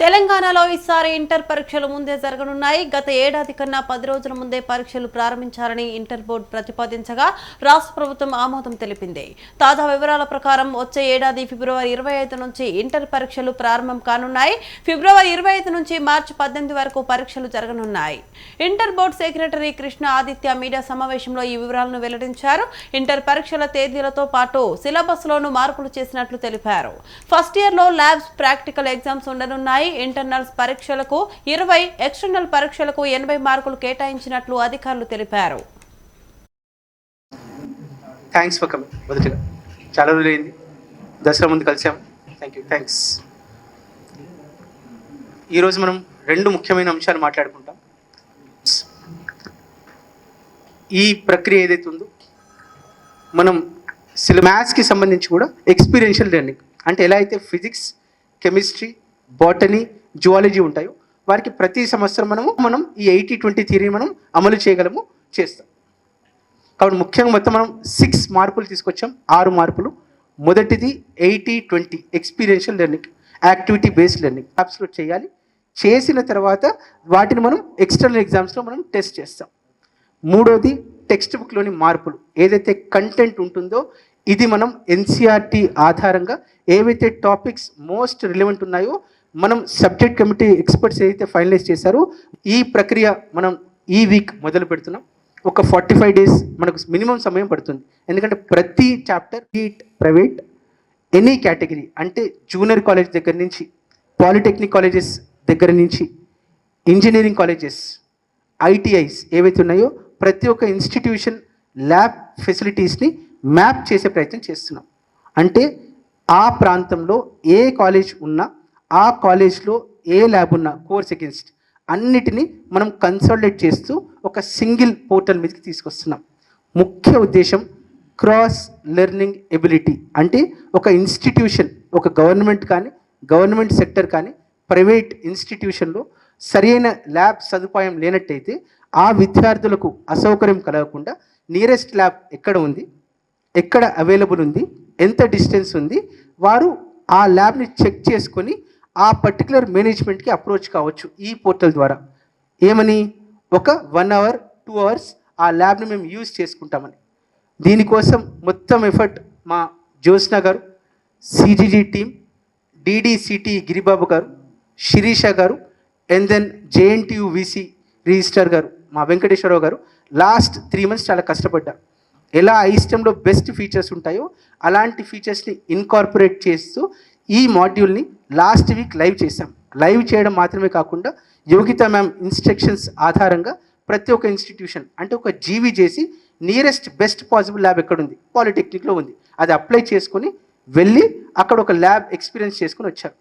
తెలంగాణలో ఈసారి ఇంటర్ పరీక్షలు ముందే జరగనున్నాయి. గత ఏడాది కన్నా పది రోజుల ముందే పరీక్షలు ప్రారంభించాలని ఇంటర్ బోర్డు ప్రతిపాదించగా రాష్ట్ర ప్రభుత్వం ఆమోదం తెలిపింది. తాజా వివరాల ప్రకారం వచ్చే ఏడాది ఫిబ్రవరి ఇరవై ఐదు నుంచి ఇంటర్ పరీక్షలు ప్రారంభం కానున్నాయి. ఫిబ్రవరి ఇరవై ఐదు నుంచి మార్చి పద్దెనిమిది వరకు పరీక్షలు జరగనున్నాయి. Inter board secretary Krishna Aditya media సమావేశంలో ఈ వివరాలను వెల్లడించారు. ఇంటర్ పరీక్షల తేదీలతో పాటు సిలబస్లోనూ మార్పులు చేసినట్లు తెలిపారు. ఫస్ట్ ఇయర్లో ల్యాబ్స్ ప్రాక్టికల్ ఎగ్జామ్స్ ఉండనున్నాయి. ఇంటర్నల్స్ పరీక్షలకు ఇరవై ఎక్స్టర్నల్ పరీక్షలకు ఎనభై మార్కులు కేటాయించినట్లు అధికారులు తెలిపారు. థ్యాంక్స్ ఫర్ కమింగ్ మొదటిగా చాలా రోజులైంది. దసరా ముందు కలిసాం. థ్యాంక్ యూ థ్యాంక్స్ ఈరోజు మనం రెండు ముఖ్యమైన అంశాలు మాట్లాడుకుంటాం. ఈ ప్రక్రియ ఏదైతే ఉందో మనం సిల మ్యాథ్స్కి సంబంధించి కూడా ఎక్స్పీరియన్షియల్ లెర్నింగ్ అంటే ఎలా అయితే ఫిజిక్స్ కెమిస్ట్రీ బాటనీ జువాలజీ ఉంటాయో. వారికి ప్రతి సంవత్సరం మనము మనం ఈ ఎయిటీ ట్వంటీ థియరీని మనం అమలు చేయగలము చేస్తాం. కాబట్టి ముఖ్యంగా మొత్తం మనం సిక్స్ మార్పులు తీసుకొచ్చాం. ఆరు మార్పులు. మొదటిది eighty twenty experiential learning activity based learning absolute చేయాలి. చేసిన తర్వాత వాటిని మనం ఎక్స్టర్నల్ ఎగ్జామ్స్లో మనం టెస్ట్ చేస్తాం. మూడోది టెక్స్ట్ బుక్లోని మార్పులు. ఏదైతే కంటెంట్ ఉంటుందో ఇది మనం ఎన్సీఆర్టీ ఆధారంగా ఏవైతే టాపిక్స్ మోస్ట్ రిలవెంట్ ఉన్నాయో మనం సబ్జెక్ట్ కమిటీ ఎక్స్పర్ట్స్ ఏదైతే ఫైనలైజ్ చేశారో ఈ ప్రక్రియ మనం ఈ వీక్ మొదలు పెడుతున్నాం. ఒక ఫార్టీ ఫైవ్ డేస్ మనకు మినిమం సమయం పడుతుంది. ఎందుకంటే ప్రతి chapter beat private any category అంటే జూనియర్ కాలేజ్ దగ్గర నుంచి పాలిటెక్నిక్ కాలేజెస్ దగ్గర నుంచి ఇంజనీరింగ్ కాలేజెస్ ఐటీఐస్ ఏవైతే ఉన్నాయో ప్రతి ఒక్క ఇన్స్టిట్యూషన్ ల్యాబ్ ఫెసిలిటీస్ని మ్యాప్ చేసే ప్రయత్నం చేస్తున్నాం. అంటే ఆ ప్రాంతంలో ఏ కాలేజ్ ఉన్నా ఆ కాలేజ్లో ఏ ల్యాబ్ ఉన్నా కోర్స్ అగెన్స్ట్ అన్నిటినీ మనం కన్సల్టేట్ చేస్తూ ఒక సింగిల్ పోర్టల్ మీదకి తీసుకొస్తున్నాం. ముఖ్య ఉద్దేశం క్రాస్ లెర్నింగ్ ఎబిలిటీ అంటే ఒక ఇన్స్టిట్యూషన్ ఒక గవర్నమెంట్ కానీ గవర్నమెంట్ సెక్టర్ కానీ ప్రైవేట్ ఇన్స్టిట్యూషన్లో సరైన ల్యాబ్ సదుపాయం లేనట్టయితే ఆ విద్యార్థులకు అసౌకర్యం కలగకుండా నియరెస్ట్ ల్యాబ్ ఎక్కడ ఉంది? ఎక్కడ అవైలబుల్ ఉంది? ఎంత డిస్టెన్స్ ఉంది? వారు ఆ ల్యాబ్ని చెక్ చేసుకొని ఆ పర్టికులర్ మేనేజ్మెంట్కి అప్రోచ్ కావచ్చు ఈ పోర్టల్ ద్వారా. ఏమని? ఒక వన్ అవర్ టూ అవర్స్ ఆ ల్యాబ్ని మేము యూజ్ చేసుకుంటామని. దీనికోసం మొత్తం ఎఫర్ట్ మా జ్యోత్స్న గారు CGG team డిడిసిటి Giribabu garu Sirisha garu and then JNTU VC register garu మా వెంకటేశ్వరరావు గారు లాస్ట్ త్రీ మంత్స్ చాలా కష్టపడ్డారు. ఎలా ఐస్టెంలో బెస్ట్ ఫీచర్స్ ఉంటాయో అలాంటి ఫీచర్స్ని ఇన్కార్పొరేట్ చేస్తూ ఈ మాడ్యూల్ని లాస్ట్ వీక్ లైవ్ చేశాం. లైవ్ చేయడం మాత్రమే కాకుండా యోగిత మ్యామ్ ఇన్స్ట్రక్షన్స్ ఆధారంగా ప్రతి ఒక్క ఇన్స్టిట్యూషన్ అంటే ఒక జీవీ చేసి నియరెస్ట్ బెస్ట్ పాసిబుల్ ల్యాబ్ ఎక్కడుంది? పాలిటెక్నిక్లో ఉంది. అది అప్లై చేసుకొని వెళ్ళి అక్కడ ఒక ల్యాబ్ ఎక్స్పీరియన్స్ చేసుకొని వచ్చారు.